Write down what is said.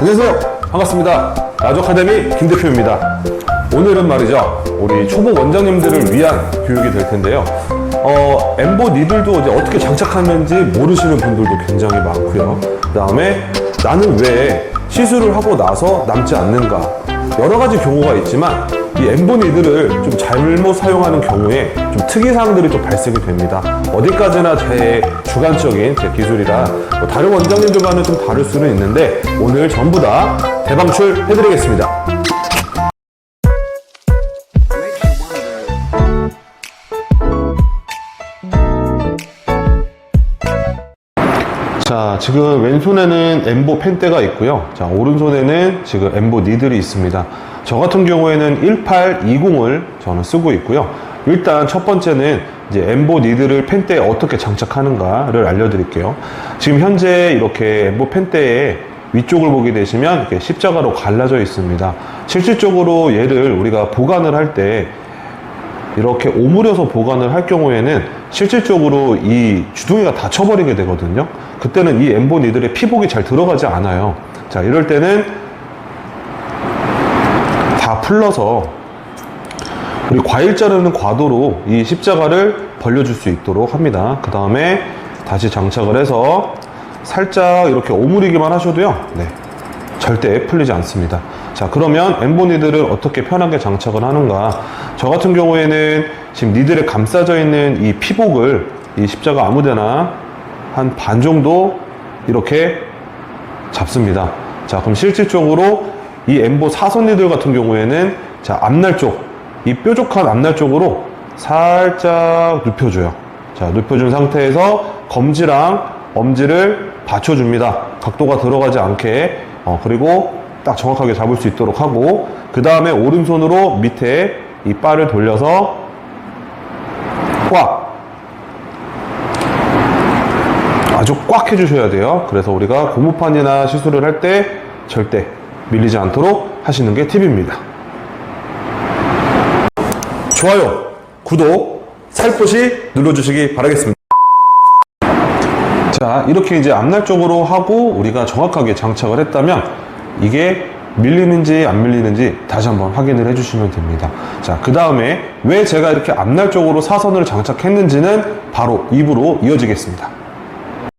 안녕하세요. 반갑습니다. 라조 아카데미 김 대표입니다. 오늘은 말이죠. 우리 초보 원장님들을 위한 교육이 될 텐데요. 어, 엠보 니들도 이제 어떻게 장착하는지 모르시는 분들도 굉장히 많고요. 그 다음에 나는 왜 시술을 하고 나서 남지 않는가. 여러 가지 경우가 있지만 이 엠보 니들을 좀 잘못 사용하는 경우에 좀 특이사항들이 또 발생이 됩니다. 어디까지나 제 주관적인 제 기술이라 뭐 다른 원장님들과는 좀 다를 수는 있는데 오늘 전부 다 대방출 해드리겠습니다. 자, 지금 왼손에는 엠보 펜대가 있고요. 자, 오른손에는 지금 엠보 니들이 있습니다. 저 같은 경우에는 1820을 저는 쓰고 있고요. 일단 첫 번째는 이제 엠보 니들을 펜대에 어떻게 장착하는가를 알려드릴게요. 지금 현재 이렇게 엠보 펜대에 위쪽을 보게 되시면 이렇게 십자가로 갈라져 있습니다. 실질적으로 얘를 우리가 보관을 할때 이렇게 오므려서 보관을 할 경우에는 실질적으로 이 주둥이가 닫혀버리게 되거든요. 그때는 이 엠보 니들의 피복이 잘 들어가지 않아요. 자, 이럴 때는 다 풀러서 우리 과일 자르는 과도로 이 십자가를 벌려줄 수 있도록 합니다. 그 다음에 다시 장착을 해서 살짝 이렇게 오므리기만 하셔도요. 네. 절대 풀리지 않습니다. 자, 그러면 엠보 니들을 어떻게 편하게 장착을 하는가? 저 같은 경우에는 지금 니들에 감싸져 있는 이 피복을 이 십자가 아무데나 한 반 정도 이렇게 잡습니다. 자, 그럼 실질적으로 이 엠보 사선 니들 같은 경우에는 자, 앞날 쪽, 이 뾰족한 앞날 쪽으로 살짝 눕혀줘요. 자, 눕혀준 상태에서 검지랑 엄지를 받쳐줍니다. 각도가 들어가지 않게. 어, 그리고 딱 정확하게 잡을 수 있도록 하고, 그 다음에 오른손으로 밑에 이 바를 돌려서 꽉! 아주 꽉 해주셔야 돼요. 그래서 우리가 고무판이나 시술을 할 때 절대 밀리지 않도록 하시는 게 팁입니다. 좋아요, 구독, 살포시 눌러주시기 바라겠습니다. 자, 이렇게 이제 앞날 쪽으로 하고 우리가 정확하게 장착을 했다면 이게 밀리는지 안 밀리는지 다시 한번 확인을 해주시면 됩니다. 자, 그 다음에 왜 제가 이렇게 앞날 쪽으로 사선을 장착했는지는 바로 입으로 이어지겠습니다.